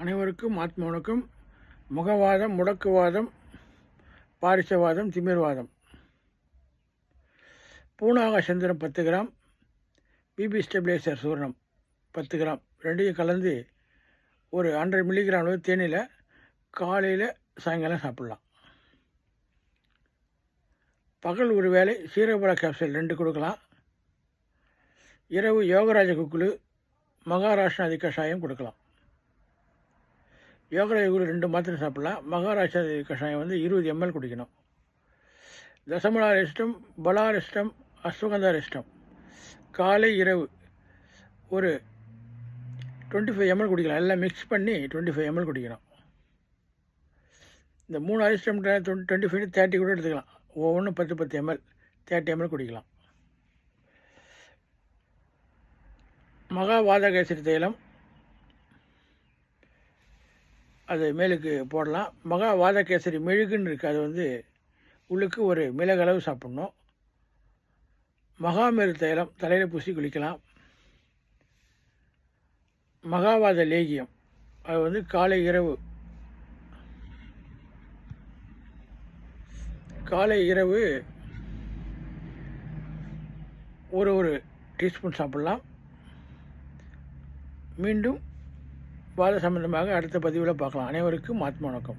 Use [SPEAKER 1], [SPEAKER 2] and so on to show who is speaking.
[SPEAKER 1] அனைவருக்கும் ஆத்ம வணக்கம். முகவாதம் முடக்குவாதம் பாரிசவாதம் திமிர்வாதம். பூனாக சந்திரம் பத்து கிராம் பிபி ஸ்டெபிலைசர் சூரணம் பத்து கிராம். ரெண்டையும் கலந்து ஒரு ஹண்ட்ரட் மில்லிகிராம் அளவு தேனியில் காலையில் சாயங்காலம் சாப்பிட்லாம். பகல் ஒரு வேளை சீரபுரா கேப்சூல் ரெண்டு கொடுக்கலாம். இரவு யோகராஜ குக்குழு மகாராஷ்டிராதி கஷாயம் கொடுக்கலாம். யோகராஜ குக்குலு ரெண்டு மாத்திரை சாப்பிட்லாம். மகாராஷ்டிராதி கஷாயம் வந்து இருபது எம்எல் குடிக்கணும். தசமலா இஷ்டம் பலார் இஷ்டம் அஸ்வகந்தார் இஷ்டம் காலை இரவு ஒரு டுவெண்ட்டி ஃபைவ் எம்எல் குடிக்கலாம். எல்லாம் மிக்ஸ் பண்ணி டுவெண்ட்டி ஃபைவ் எம்எல் குடிக்கணும். இந்த மூணு அரிஸ்டம் டுவெண்ட்டி ஃபைவ் தேர்ட்டி கூட எடுத்துக்கலாம். ஒவ்வொன்றும் பத்து பத்து எம்எல் தேர்ட்டி எம்எல் குடிக்கலாம். மகா வாதகேசரி தைலம் அது மேலுக்கு போடலாம். மகா வாதகேசரி மெழுகுன்னு இருக்குது அது வந்து உள்ளுக்கு ஒரு மிளகளவு சாப்பிட்ணும். மகாமேரு தைலம் தலையில் பூசி குளிக்கலாம். மகாவாத லேகியம். அது வந்து காலை இரவு. காலை இரவு ஒரு ஒரு டீஸ்பூன் சாப்பிட்லாம். மீண்டும் வாத சம்பந்தமாக அடுத்த பதிவில் பார்க்கலாம். அனைவருக்கும் ஆத்ம வணக்கம்